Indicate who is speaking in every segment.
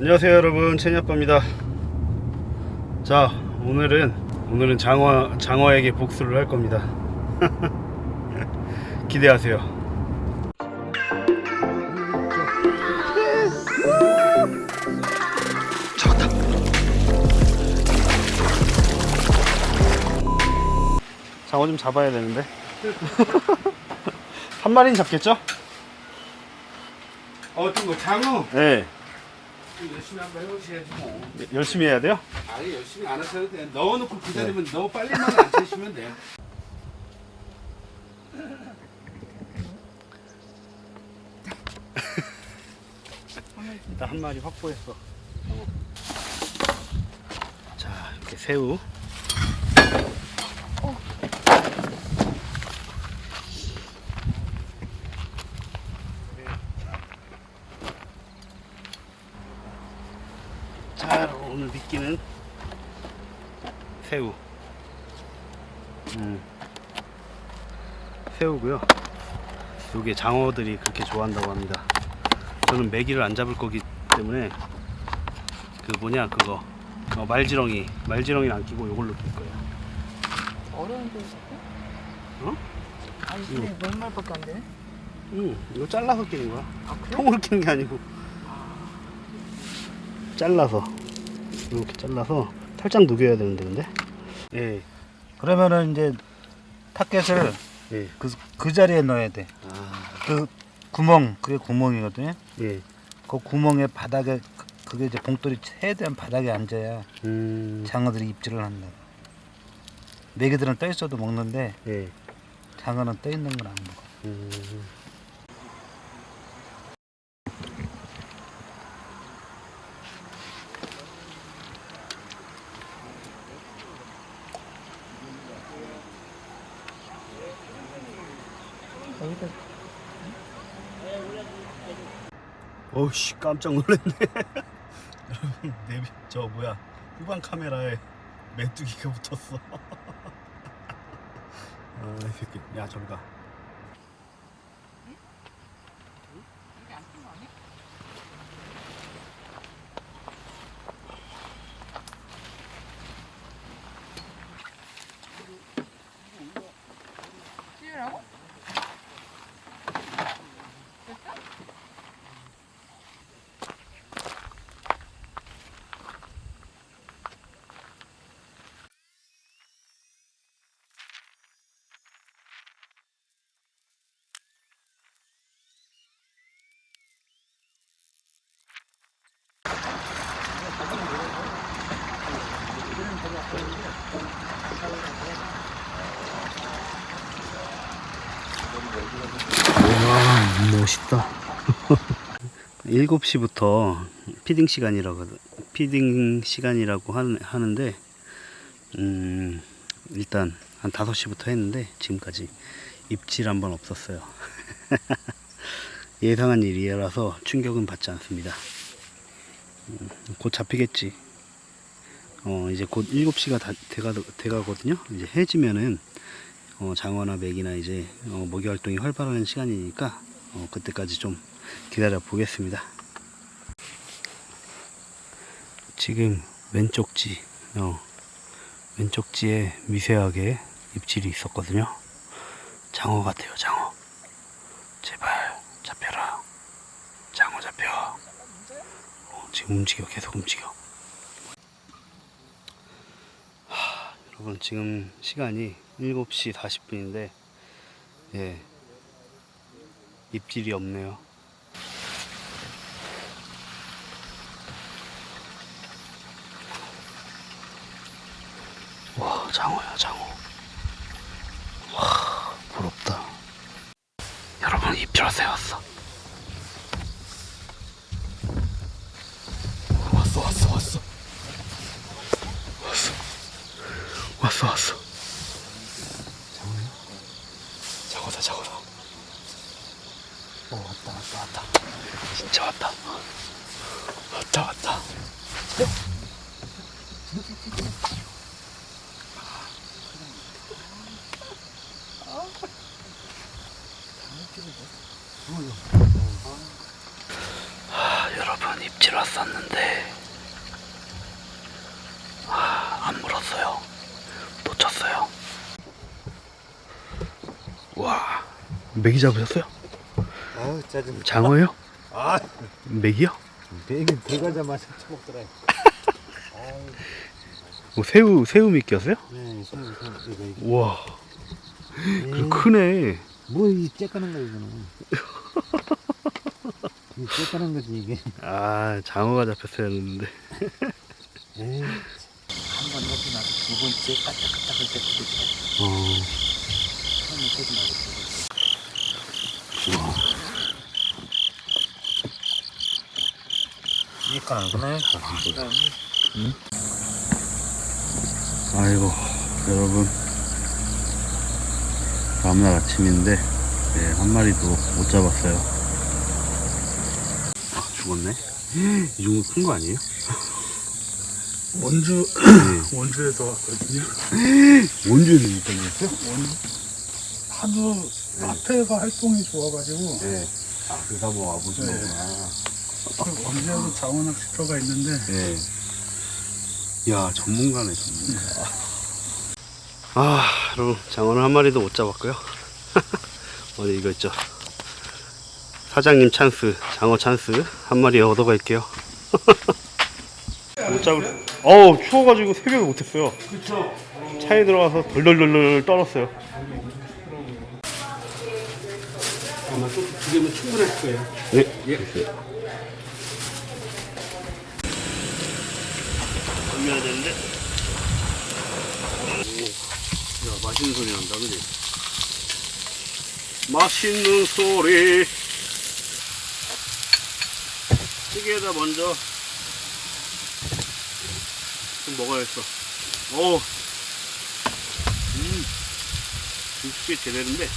Speaker 1: 안녕하세요 여러분. 채니아빠입니다. 자 오늘은 오늘은 장어 장어에게 복수를 할 겁니다. 기대하세요. 잡았다 장어 좀 잡아야 되는데. 한 마리는 잡겠죠?
Speaker 2: 어떤 거 장어
Speaker 1: 네
Speaker 2: 열심히 한번 해보셔야지 뭐.
Speaker 1: 열심히 해야 돼요?
Speaker 2: 아니 열심히 안 하셔도 돼. 넣어놓고 기다리면 너무 빨리만 안 채시면 돼.
Speaker 1: 일단 한 마리 확보했어. 어. 자, 이렇게 새우. 자, 오늘 미 끼는 새우. 음. 새우고요. 요게 장어들이 그렇게 좋아한다고 합니다. 저는 메기를 안 잡을 거기 때문에 그 뭐냐 그거 어, 말지렁이 말지렁이는 안 끼고 요걸로 낄 거예요.
Speaker 3: 어려운데
Speaker 1: 어?
Speaker 3: 아니 근데 몇 말밖에 안 되네?
Speaker 1: 응, 이거 잘라서 끼는 거야.
Speaker 3: 아 그래?
Speaker 1: 통으로 끼는 게 아니고 잘라서 이렇게 잘라서 살짝 녹여야 되는데 근데. 예.
Speaker 4: 그러면은 이제 타켓을
Speaker 1: 예.
Speaker 4: 그, 그 자리에 넣어야 돼.
Speaker 1: 아,
Speaker 4: 그 구멍, 그게 구멍이거든요.
Speaker 1: 예.
Speaker 4: 그 구멍에 바닥에 그- 그게 이제 봉돌이 최대한 바닥에 앉아야
Speaker 1: 음.
Speaker 4: 장어들이 입질을 한다. 메기들은 떠 있어도 먹는데
Speaker 1: 예.
Speaker 4: 장어는 떠 있는 건 안 먹어.
Speaker 1: 음. 어우씨 깜짝 놀랐네. 여러분 내저 뭐야 후방 카메라에 메뚜기가 붙었어. 아이 새끼 야 저리 가. 와 멋있다. 7시부터 피딩 시간이라고 피딩 시간이라고 하는, 하는데 음 일단 한 5시부터 했는데 지금까지 입질 한 번 없었어요. 예상한 일이라서 충격은 받지 않습니다. 음, 곧 잡히겠지. 어 이제 곧 7시가 다 돼가, 돼가거든요. 이제 해지면은 어, 장어나 맥이나 이제 어, 먹이 활동이 활발한 시간이니까 어, 그때까지 좀 기다려 보겠습니다. 지금 왼쪽지, 어, 왼쪽지에 미세하게 입질이 있었거든요. 장어 같아요, 장어. 제발 잡혀라. 장어 잡혀. 어, 지금 움직여, 계속 움직여. 여러분 지금 시간이 7시 40분인데 예 입질이 없네요. 와 장어야 장어. 와 부럽다. 여러분 입질 왔어 왔어 왔어. 왔어 왔어 왔어 왔어 작어다 작어다 오 왔다 진짜 왔다 왔다 왔다 아, 여러분 입질 왔어 잡았었는데 아, 안 물었어요. 놓쳤어요. 와, 메기 잡으셨어요?
Speaker 4: 짜증.
Speaker 1: 장어요?
Speaker 4: 아
Speaker 1: 메기요?
Speaker 4: 되게 들어가자마자 처먹더라.
Speaker 1: 뭐 새우 새우 미끼였어요?
Speaker 4: 네, 손, 손, 이거 이거.
Speaker 1: 우와, 그 크네.
Speaker 4: 뭐이 쬐까는 거 이거는. 이 쬐까는 거지 이게.
Speaker 1: 아, 장어가 잡혔어야 했는데.
Speaker 4: 에이. 한번 넣고 나서 두 번째 까딱까딱 할 때 그게 잘.
Speaker 1: 어,
Speaker 4: 처음에 하지 말고 두 번째.
Speaker 1: 우와.
Speaker 4: 이 까는구나.
Speaker 1: 아이고 여러분 다음날 아침인데 네, 한 마리도 못 잡았어요 아 죽었네 이 정도 큰 거 아니에요?
Speaker 2: 원주
Speaker 1: 네.
Speaker 2: 원주에서 왔거든요.
Speaker 1: 원주에서 못 잡았어요?
Speaker 2: 하도 마트에서 활동이 좋아가지고
Speaker 1: 네. 아 그래서 한번 와보신
Speaker 2: 네.
Speaker 1: 거구나
Speaker 2: 원주에도 장어 낚시터가 있는데.
Speaker 1: 네. 야 전문가네 전문가. 아 여러분 장어를 한 마리도 못 잡았고요. 어디 이거 있죠? 사장님 찬스 장어 찬스 한 마리 얻어갈게요. 못 잡을 어우 추워가지고 새벽에 못했어요.
Speaker 2: 그렇죠.
Speaker 1: 차에 들어가서 덜덜덜덜 떨었어요.
Speaker 2: 아마 또두 개면 충분할 거예요.
Speaker 1: 네.
Speaker 2: 예.
Speaker 1: 돌려야 되는데. 오, 야 맛있는 소리 난다 그지? 맛있는 소리. 찌개에다 먼저. 좀 먹어야겠어. 오, 음, 육수에 제대로인데.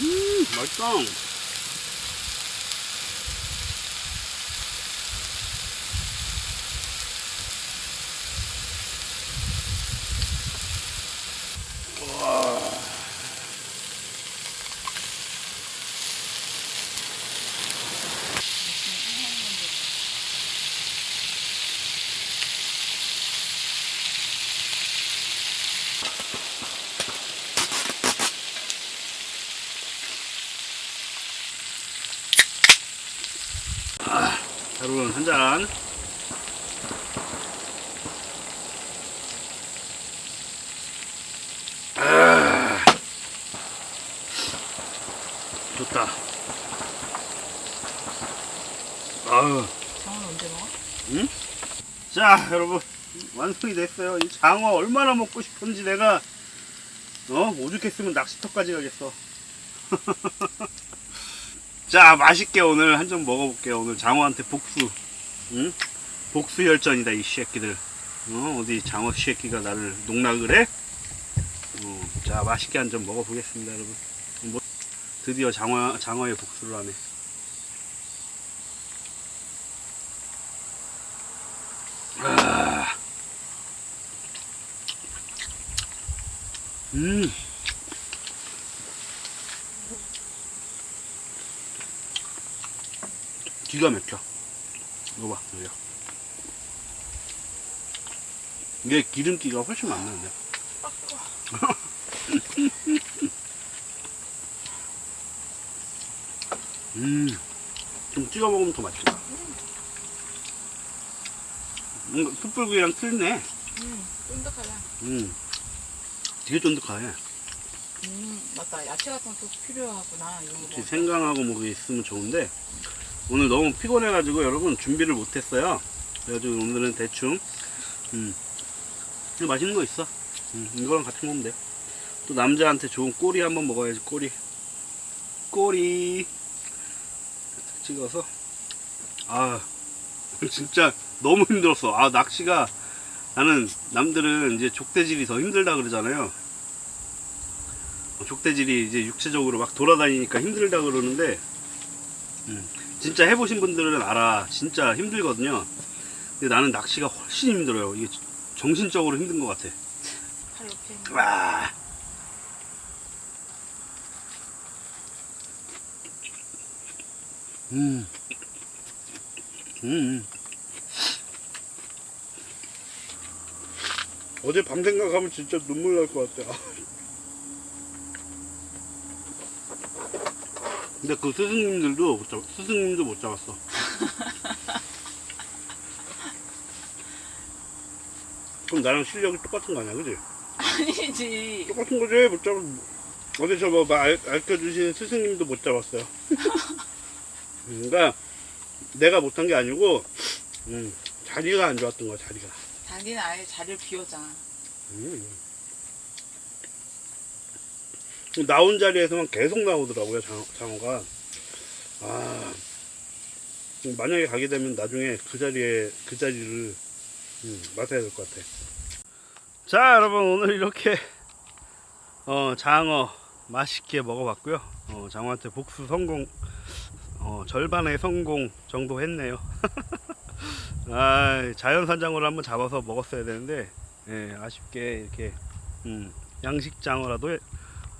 Speaker 1: 음 맛있다 여러분 한 잔. 아, 좋다. 아유.
Speaker 3: 장어는 언제 먹어?
Speaker 1: 자, 여러분 완성이 됐어요. 이 장어 얼마나 먹고 싶은지 내가 어 오죽했으면 낚시터까지 가겠어. 자, 맛있게 오늘 한 점 먹어볼게요. 오늘 장어한테 복수, 응? 복수 열전이다 이 새끼들. 어, 어디 장어 새끼가 나를 농락을 해? 어, 자, 맛있게 한 점 먹어보겠습니다, 여러분. 뭐, 드디어 장어 장어의 복수를 하네. 아. 음. 기가 막혀. 이거 봐, 여기야. 이게 기름기가 훨씬 많는데. 음, 좀 찍어 먹으면 더 맛있겠다. 뭔가 숯불구이랑 틀리네.
Speaker 3: 음, 쫀득하다.
Speaker 1: 음, 되게 쫀득하네.
Speaker 3: 음, 맞다. 야채 같은 것도 필요하구나. 이런 거.
Speaker 1: 생강하고 뭐 있으면 좋은데 오늘 너무 피곤해가지고 여러분 준비를 못했어요. 그래가지고 오늘은 대충 음, 이거 맛있는 거 있어. 음, 이거랑 같이 먹으면 돼. 또 남자한테 좋은 꼬리 한번 먹어야지 꼬리. 꼬리 찍어서 아 진짜 너무 힘들었어. 아 낚시가 나는 남들은 이제 족대질이 더 힘들다 그러잖아요. 족대질이 이제 육체적으로 막 돌아다니니까 힘들다 그러는데 음, 진짜 해보신 분들은 알아 진짜 힘들거든요 근데 나는 낚시가 훨씬 힘들어요 이게 정신적으로 힘든 것 같아
Speaker 3: 칼로 패.
Speaker 1: 와. 음. 음. 어제 밤 생각하면 진짜 눈물 날 것 같아. 아. 근데 그 스승님들도 못 잡, 스승님도 못 잡았어. 그럼 나랑 실력이 똑같은 거 아니야, 그지?
Speaker 3: 아니지.
Speaker 1: 똑같은 거지, 못 잡. 어제 저뭐 알려주신 스승님도 못 잡았어요. 그러니까 내가 못한 게 아니고 음, 자리가 안 좋았던 거야, 자리가.
Speaker 3: 자기는 아예 자리를 비웠잖아.
Speaker 1: 음. 나온 자리에서만 계속 나오더라고요 장, 장어 가. 아 만약에 가게 되면 나중에 그 자리에 그 자리를 음, 맡아야 될 것 같아. 자 여러분 오늘 이렇게 어, 장어 맛있게 먹어봤고요. 어, 장어한테 복수 성공 어, 절반의 성공 정도 했네요. 아 자연산장어를 한번 잡아서 먹었어야 되는데 예, 아쉽게 이렇게 음, 양식장어라도 해-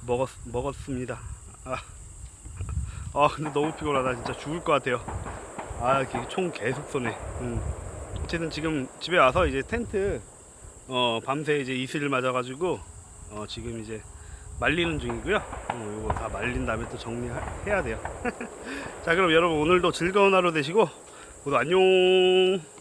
Speaker 1: 먹었, 먹었습니다. 아, 아 근데 너무 피곤하다. 진짜 죽을 것 같아요. 아 이렇게 총 계속 쏘네. 음. 어쨌든 지금 집에 와서 이제 텐트 어, 밤새 이제 이슬을 맞아가지고 어, 지금 이제 말리는 중이고요. 어, 이거 다 말린 다음에 또 정리해야 돼요. 자 그럼 여러분 오늘도 즐거운 하루 되시고 모두 안녕.